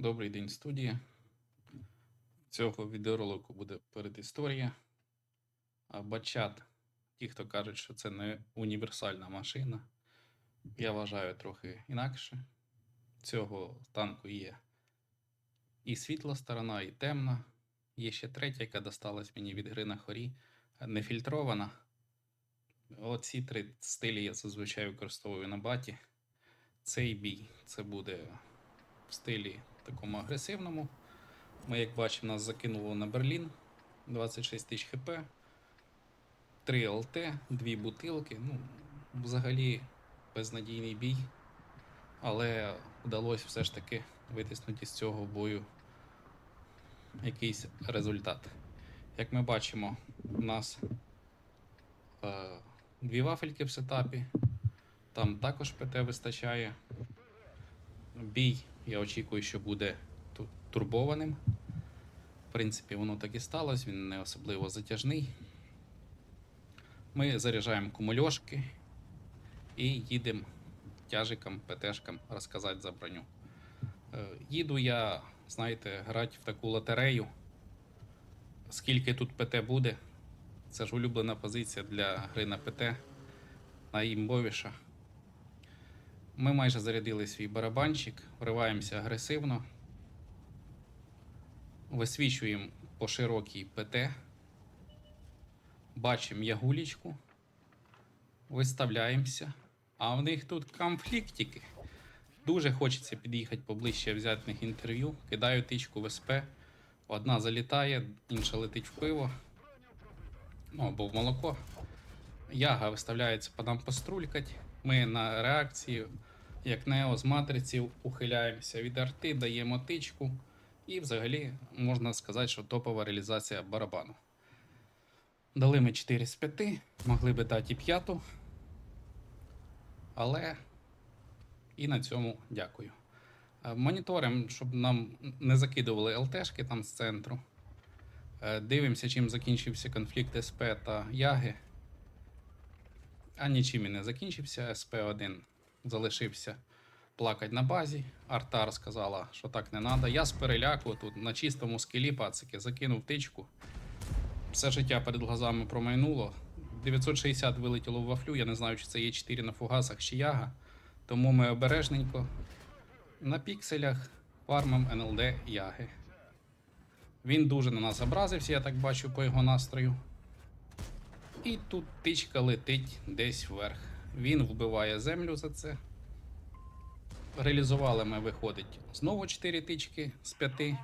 Добрий день, студія. Цього відеоролику буде передісторія. Бачат, ті, хто кажуть, що це не універсальна машина, я вважаю трохи інакше. Цього танку є і світла сторона, і темна. Є ще третя, яка досталась мені від гри на хорі, не фільтрована. Оці три стилі я зазвичай використовую на баті. Цей бій це буде в стилі такому агресивному. Ми, як бачимо, нас закинуло на Берлін 26 тисяч хп, 3 ЛТ, 2 бутилки. Ну, взагалі безнадійний бій. Але вдалося все ж таки витиснути з цього бою якийсь результат. Як ми бачимо, у нас е, дві вафельки в сетапі. Там також ПТ вистачає. Бій, я очікую, що буде турбованим. В принципі, воно так і сталося, він не особливо затяжний. Ми заряджаємо кумульошки і їдемо тяжикам, ПТшкам розказати за броню. Е, Їду я, знаєте, грати в таку лотерею. Скільки тут ПТ буде? Це ж улюблена позиція для гри на ПТ, найімбовіша. Ми майже зарядили свій барабанчик, вриваємося агресивно, висвічуємо по широкій ПТ, бачимо ягулічку, виставляємося, а в них тут конфліктики. Дуже хочеться під'їхати поближче, взяти них інтерв'ю, кидаю тичку в СП, одна залітає, інша летить в пиво, ну або в молоко. Яга виставляється по нам пострулькать. Ми на реакцію, як Нео з матриці, ухиляємося від арти, даємо тичку. І взагалі можна сказати, що топова реалізація барабану. Дали ми 4 з 5, могли би дати і 5. Але і на цьому дякую. Е, Моніторимо, щоб нам не закидували ЛТшки там з центру. Е, Дивимося, чим закінчився конфлікт СП та Яги. А нічим і не закінчився. СП-1 залишився плакати на базі. Артар сказала, що так не треба. Я з переляку тут на чистому скелі пацики закинув тичку. Все життя перед глазами промайнуло. 960 вилетіло в вафлю. Я не знаю, чи це є 4 на фугасах чи яга. Тому ми обережненько на пікселях фармом НЛД яги. Він дуже на нас образився, я так бачу по його настрою. І тут тичка летить десь вверх. Він вбиває землю за це. Реалізували ми, виходить, знову 4 тички з 5.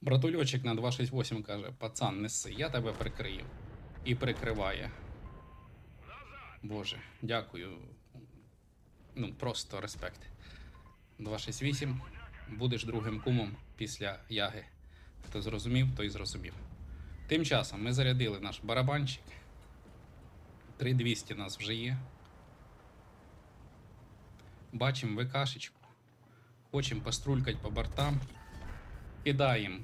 Братульочок на 268 каже: пацан, неси, я тебе прикрию. І прикриває. Боже, дякую. Ну, просто респект. 268. Будеш другим кумом після яги. Хто зрозумів, той зрозумів. Тим часом ми зарядили наш барабанчик. 3200 нас вже є. Бачимо ВКшечку. Хочемо пострулькати по бортам. Кидаємо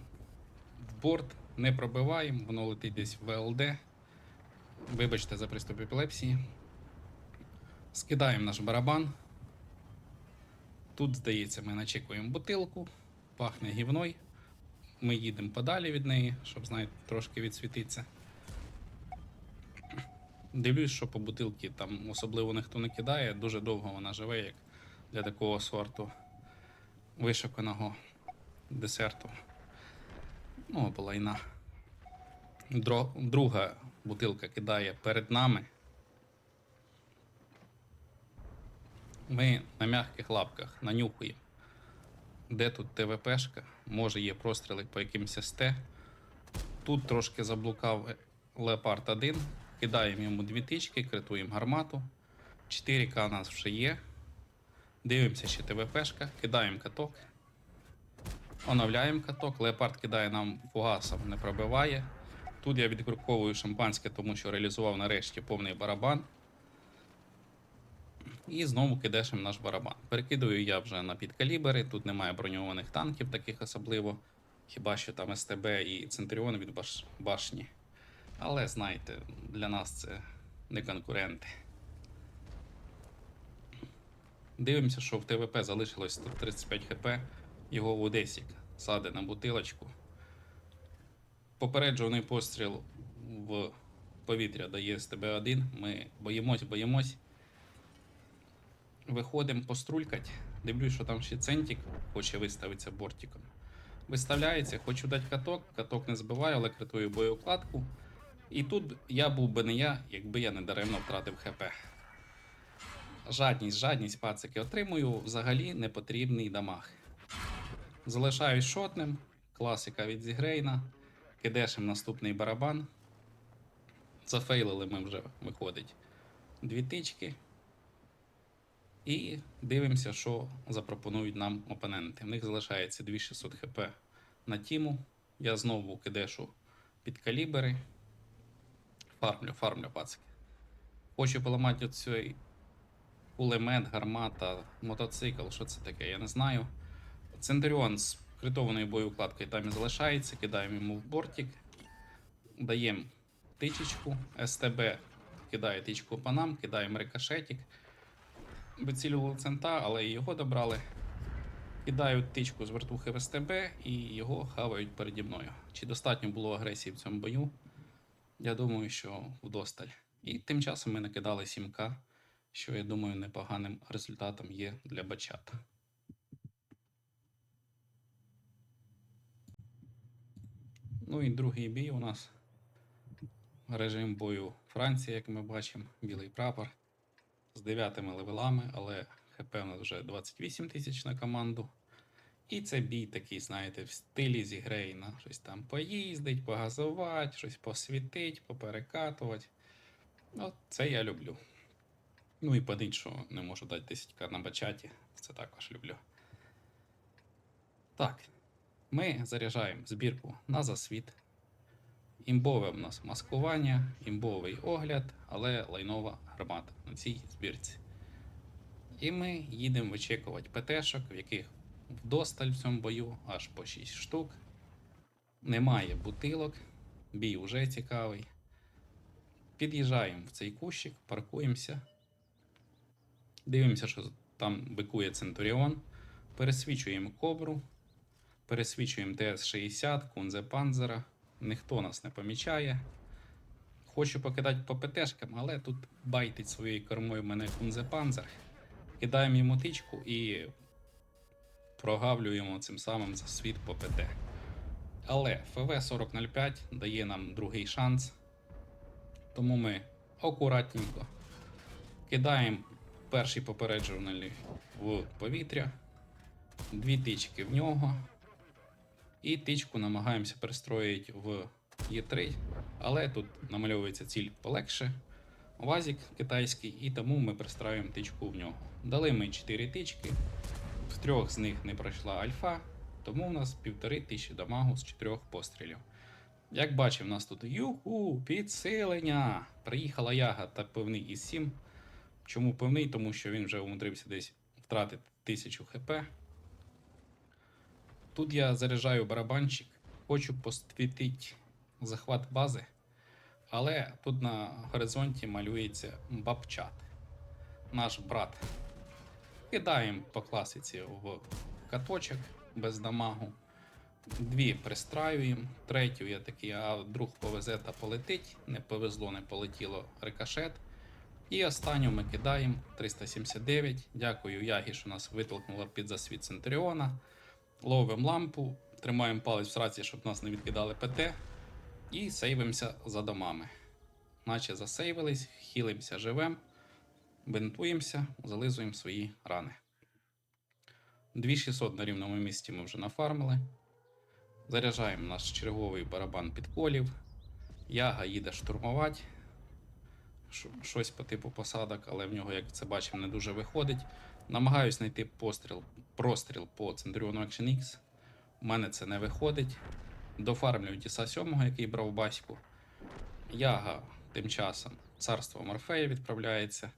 в борт, не пробиваємо, воно летить десь в ВЛД. Вибачте за приступ епілепсії. Скидаємо наш барабан. Тут, здається, ми начекуємо бутилку, пахне гівною. Ми їдемо подалі від неї, щоб, знаєте, трошки відсвітитися. Дивлюсь, що по бутилці там особливо ніхто не кидає, дуже довго вона живе, як для такого сорту вишуканого десерту. Ну, або лайна. Друга бутилка кидає перед нами. Ми на м'яких лапках нанюхуємо де тут ТВПшка, може є простріли по якимось СТ. Тут трошки заблукав Леопард 1, кидаємо йому дві тички, критуємо гармату. 4К у нас вже є. Дивимося ще ТВПшка, кидаємо каток. Оновляємо каток. Леопард кидає нам фугасом, не пробиває. Тут я відкруковую шампанське, тому що реалізував нарешті повний барабан. І знову кидешем наш барабан. Перекидую я вже на підкалібери, тут немає броньованих танків, таких особливо. Хіба що там СТБ і Центріон від баш... башні. Але знаєте, для нас це не конкуренти. Дивимося, що в ТВП залишилось 135 хп. його в Одесі сади на бутилочку. Попереджуваний постріл в повітря дає СТБ-1. Ми боїмось, боїмось. Виходимо пострулькать. Дивлюсь, що там ще центик хоче виставитися бортиком. Виставляється, хочу дати каток, каток не збиваю, але критую боєукладку. І тут я був би не я, якби я не даремно втратив ХП. Жадність, жадність, пацики. Отримую взагалі непотрібний дамаг. Залишаюсь шотним. Класика від Зігрейна. Кидешем наступний барабан. Зафейлили ми вже, виходить. Дві тички. І дивимося, що запропонують нам опоненти. В них залишається 2600 хп на тіму. Я знову кидешу під калібри. Фармлю, фармлю, пацики. Хочу поламати оцей кулемет, гармата, мотоцикл, що це таке, я не знаю. Центуріон з критованою боєукладкою там і залишається, кидаємо йому в бортик, даємо тичечку, СТБ кидає тичку по нам, кидаємо рикошетик. Вицілювали цента, але його добрали. Кидають тичку з вертухи в СТБ і його хавають переді мною. Чи достатньо було агресії в цьому бою? Я думаю, що вдосталь. І тим часом ми накидали 7К, що я думаю непоганим результатом є для бачата. Ну і другий бій у нас. Режим бою Франції, як ми бачимо, білий прапор з 9 левелами, але ХП у нас вже 28 тисяч на команду. І це бій такий, знаєте, в стилі зігрейна. Щось там поїздить, погазувати, щось посвітить, поперекатувати. Ну, це я люблю. Ну і подить, що не можу дати 10к на бачаті. Це також люблю. Так, ми заряджаємо збірку на засвіт. Імбове в нас маскування, імбовий огляд, але лайнова гармата на цій збірці. І ми їдемо вичекувати ПТшок, в яких вдосталь в цьому бою аж по 6 штук. Немає бутилок, бій уже цікавий. Під'їжджаємо в цей кущик, паркуємося. Дивимося, що там бикує Центуріон. Пересвічуємо кобру. Пересвічуємо ТС-60, Кунзе Панзера. Ніхто нас не помічає. Хочу покидати по ПТшкам, але тут байтить своєю кормою мене Кунзе Панзер. Кидаємо йому тичку і прогавлюємо цим самим за світ по ПТ. Але ФВ-4005 дає нам другий шанс. Тому ми акуратненько кидаємо перший попереджувальний в повітря, дві тички в нього. І тичку намагаємося перестроїти в Е3, але тут намальовується ціль полегше. Вазік китайський, і тому ми пристраюємо тичку в нього. Дали ми 4 тички, трьох з них не пройшла альфа, тому у нас півтори тисячі дамагу з 4 пострілів. Як бачив, у нас тут юху, підсилення! Приїхала яга та певний із 7. Чому певний? Тому що він вже умудрився десь втратити 1000 хп. Тут я заряджаю барабанчик, хочу посвітити захват бази, але тут на горизонті малюється бабчат, наш брат. Кидаємо по класиці в каточок без дамагу. Дві пристраюємо, третю я такий, а вдруг повезе та полетить. Не повезло, не полетіло рикошет. І останню ми кидаємо 379. Дякую Ягі, що нас витолкнула під засвіт Центуріона. Ловимо лампу, тримаємо палець в сраці, щоб нас не відкидали ПТ. І сейвимося за домами. Наче засейвились, хілимося живем, бинтуємося, зализуємо свої рани. 2600 на рівному місці ми вже нафармили. Заряджаємо наш черговий барабан підколів. Яга їде штурмувати. Щось по типу посадок, але в нього, як це бачимо, не дуже виходить. Намагаюсь знайти постріл, простріл по Centurion Action X. У мене це не виходить. Дофармлюю Тіса 7, який брав баську. Яга тим часом царство Морфея відправляється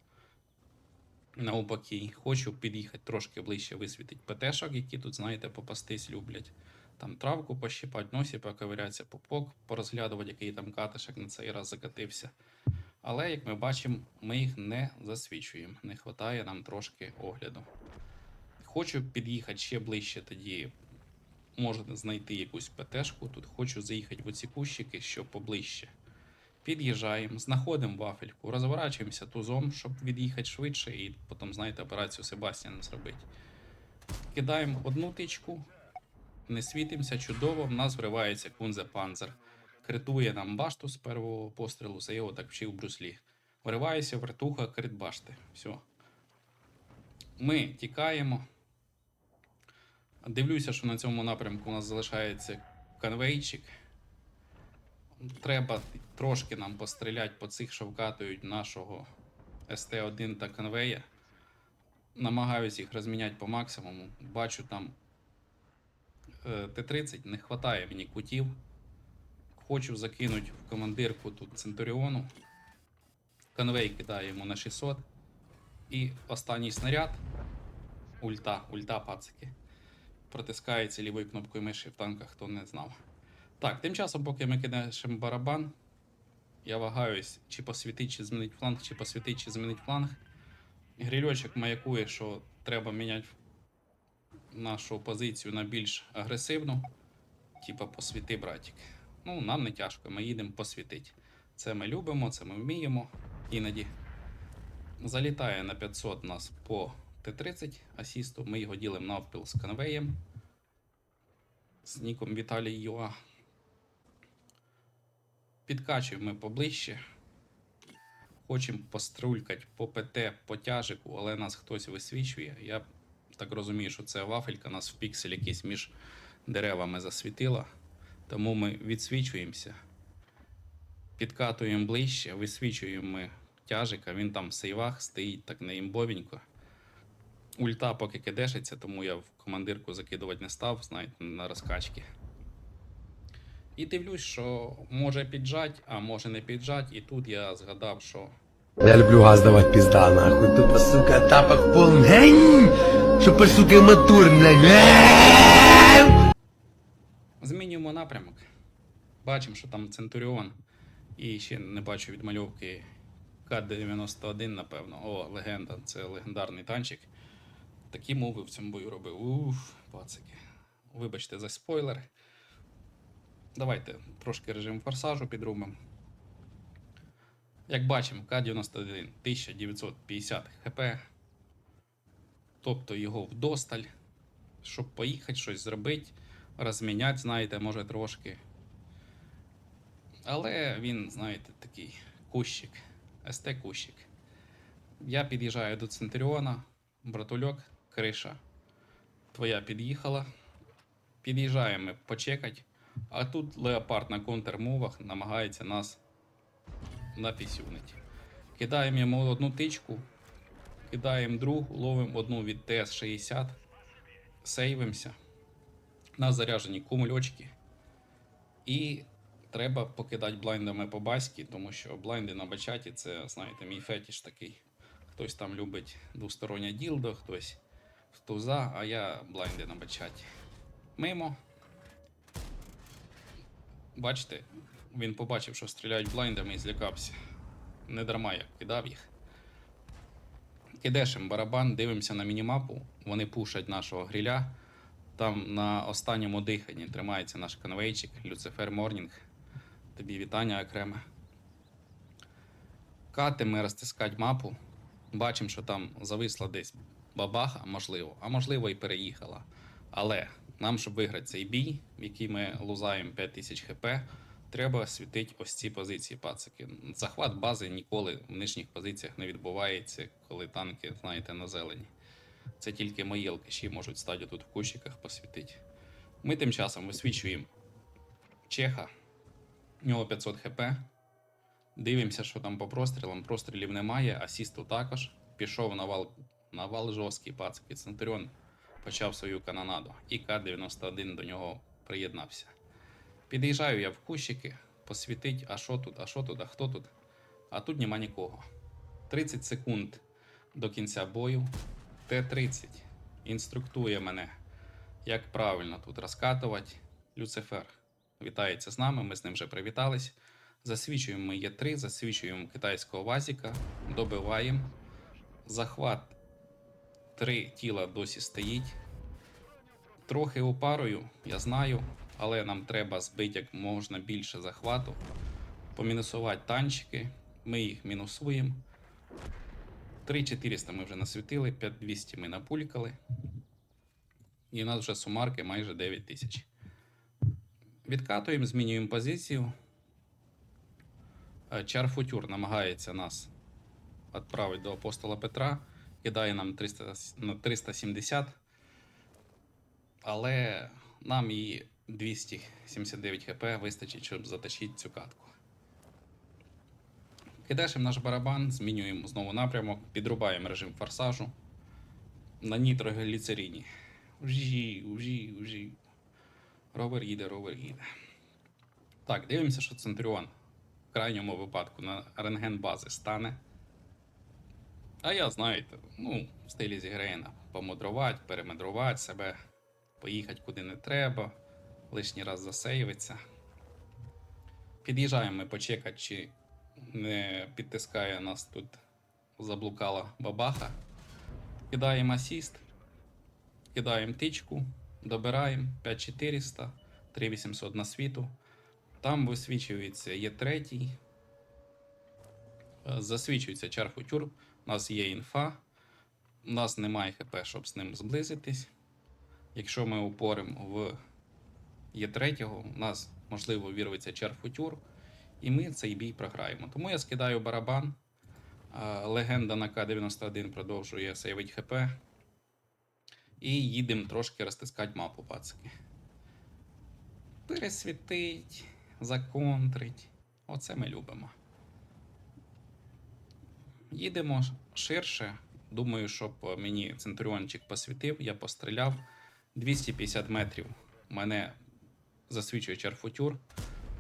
на упокій. Хочу під'їхати трошки ближче висвітити ПТшок, які тут, знаєте, попастись люблять. Там травку пощипати, носі поковирятися, попок порозглядувати, який там катишек на цей раз закатився. Але, як ми бачимо, ми їх не засвічуємо. Не вистачає нам трошки огляду. Хочу під'їхати ще ближче тоді можете знайти якусь ПТшку. Тут хочу заїхати в оці кущики, що поближче. Під'їжджаємо, знаходимо вафельку, розворачуємося тузом, щоб від'їхати швидше, і потім, знаєте, операцію Себастьяна зробити. Кидаємо одну тичку, не світимося, чудово, в нас вривається кунзе панзер. Критує нам башту з першого пострілу, за його так вчив Брюслі. Вривається вертуха крит башти. Все. Ми тікаємо. Дивлюся, що на цьому напрямку у нас залишається конвейчик. Треба трошки нам постріляти по цих, що вкатують нашого СТ-1 та конвея. Намагаюсь їх розміняти по максимуму. Бачу там е, Т-30, не вистачає мені кутів. Хочу закинути в командирку тут Центуріону. Конвей кидає йому на 600. І останній снаряд. Ульта, ульта пацики. Протискається лівою кнопкою миші в танках, хто не знав. Так, тим часом, поки ми кидаємо барабан, я вагаюсь, чи посвітить, чи змінить фланг, чи посвітить, чи змінить фланг. Грильочок маякує, що треба міняти нашу позицію на більш агресивну. Типа посвіти, братик. Ну, нам не тяжко, ми їдемо посвітить. Це ми любимо, це ми вміємо іноді. Залітає на 500 нас по Т-30 асісту. Ми його ділимо навпіл з конвеєм. З ніком Віталій Юа. Підкачуємо поближче. Хочемо пострулькати по ПТ, по тяжику, але нас хтось висвічує. Я так розумію, що це вафелька нас в піксель якийсь між деревами засвітила. Тому ми відсвічуємося. Підкатуємо ближче, висвічуємо ми тяжика, він там в сейвах стоїть так неімбовенько. Ульта поки кидешиться, тому я в командирку закидувати не став, знаєте, на розкачки. І дивлюсь, що може піджать, а може не піджать. І тут я згадав, що Я люблю газ давать пизда, нахуй. Тупо, сука, тапок полный. Чтобы, сука, мотор, нахуй. змінюємо напрямок. Бачимо, що там Центуріон. І ще не бачу відмальовки К-91, напевно. О, легенда, це легендарний танчик. Такі мови в цьому бою робив. Уф, пацики. Вибачте за спойлер. Давайте трошки режим форсажу підрубимо. Як бачимо, К-91 1950 хп. Тобто його вдосталь. Щоб поїхати, щось зробити, розміняти, знаєте, може трошки. Але він, знаєте, такий кущик, СТ-кущик. Я під'їжджаю до Центуріона, братульок, криша. Твоя під'їхала. Під'їжджаємо ми почекать. А тут леопард на контрмовах намагається нас напісюнити. Кидаємо йому одну тичку, кидаємо другу, ловимо одну від ТС-60, сейвимося. У нас заряжені кумульочки. І треба покидати блайндами по баськи, тому що блайнди на бачаті це, знаєте, мій фетіш такий. Хтось там любить двостороннє ділдо, хтось в туза, а я блайнди на бачаті. Мимо. Бачите, він побачив, що стріляють блайндами і злякався. Не дарма я кидав їх. Кидешем барабан, дивимося на мінімапу. Вони пушать нашого гріля. Там на останньому диханні тримається наш конвейчик Люцифер Морнінг. Тобі вітання окреме. Катимо розтискати мапу. Бачимо, що там зависла десь бабаха, можливо, а можливо і переїхала. Але нам, щоб виграти цей бій, в який ми лузаємо 5000 хп, треба світити ось ці позиції, пацики. Захват бази ніколи в нижніх позиціях не відбувається, коли танки, знаєте, на зелені. Це тільки мої алкаші можуть стати тут в кущиках посвітити. Ми тим часом висвічуємо Чеха. У нього 500 хп. Дивимося, що там по прострілам. Прострілів немає, асісту також. Пішов на вал, на вал жорсткий пацки. Центуріон почав свою канонаду. І К-91 до нього приєднався. Під'їжджаю я в кущики, посвітить, а що тут, а що тут, а хто тут. А тут нема нікого. 30 секунд до кінця бою. Т-30 інструктує мене, як правильно тут розкатувати. Люцифер вітається з нами, ми з ним вже привітались. Засвічуємо ми Є3, засвічуємо китайського вазіка, добиваємо. Захват. Три тіла досі стоїть. Трохи упарою, я знаю, але нам треба збити як можна більше захвату, помінусувати танчики. Ми їх мінусуємо. 3400 ми вже насвітили, 5200 ми напулькали. І у нас вже сумарки майже 9000. Відкатуємо, змінюємо позицію. Е, Чарфутюр намагається нас відправити до апостола Петра, кидає нам 300, на 370, але нам і 279 хп вистачить, щоб затащити цю катку. Кидашимо наш барабан, змінюємо знову напрямок, підрубаємо режим форсажу на нітрогліцеріні. Ужі, ужі, ужі. Ровер їде, ровер їде. Так, дивимося, що Центуріон в крайньому випадку на рентген бази стане. А я, знаєте, ну, в стилі Зігрейна помудрувати, перемудрувати себе, поїхати куди не треба, лишній раз засейвиться. Під'їжджаємо ми почекати, чи не підтискає нас тут заблукала бабаха. Кидаємо асіст, кидаємо тичку, добираємо 5400, 3800 на світу. Там висвічується є третій. Е, Засвічується чарфутюр. У нас є інфа. У нас немає ХП, щоб з ним зблизитись. Якщо ми упоримо в Є3, у нас можливо вірветься чарфутюр, і ми цей бій програємо. Тому я скидаю барабан. Легенда на К-91 продовжує сейвить ХП. І їдемо трошки розтискати мапу, пацики. Пересвітить, законтрить. Оце ми любимо. Їдемо ширше. Думаю, щоб мені центуріончик посвітив, я постріляв. 250 метрів мене засвічує черфутюр.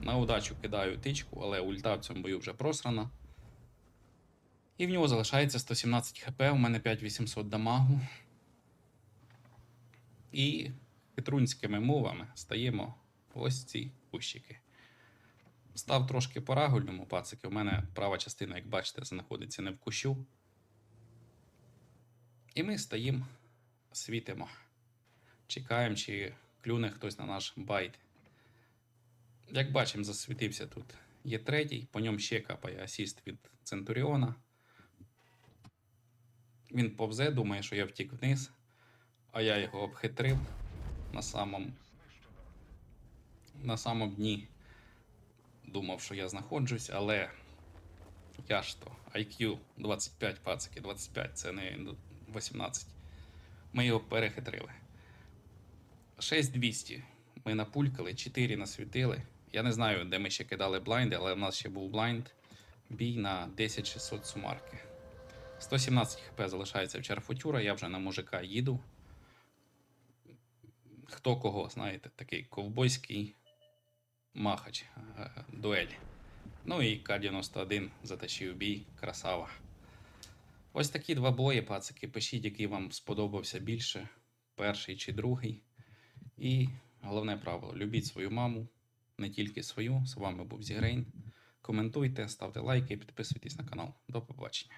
На удачу кидаю тичку, але ульта в цьому бою вже просрана. І в нього залишається 117 хп, у мене 5800 дамагу. І хитрунськими мовами стаємо ось ці кущики. Став трошки по рагульному пацики. У мене права частина, як бачите, знаходиться не в кущу. І ми стоїмо, світимо. Чекаємо, чи клюне хтось на наш байт. Як бачимо, засвітився тут. Є третій, по ньому ще капає асіст від Центуріона. Він повзе, думає, що я втік вниз, а я його обхитрив на самому, на самому дні. Думав, що я знаходжусь, але я ж то IQ 25 пацики, 25, це не 18. Ми його перехитрили. 6200 ми напулькали, 4 насвітили. Я не знаю, де ми ще кидали блайнди, але в нас ще був блайнд. Бій на 10600 сумарки. 117 хп залишається в черфутюра, я вже на мужика їду. Хто кого, знаєте, такий ковбойський махач, е, дуель. Ну і К-91 затащив бій, красава. Ось такі два бої, пацики. Пишіть, який вам сподобався більше, перший чи другий. І головне правило: любіть свою маму, не тільки свою. З вами був Зігрейн. Коментуйте, ставте лайки, підписуйтесь на канал. До побачення.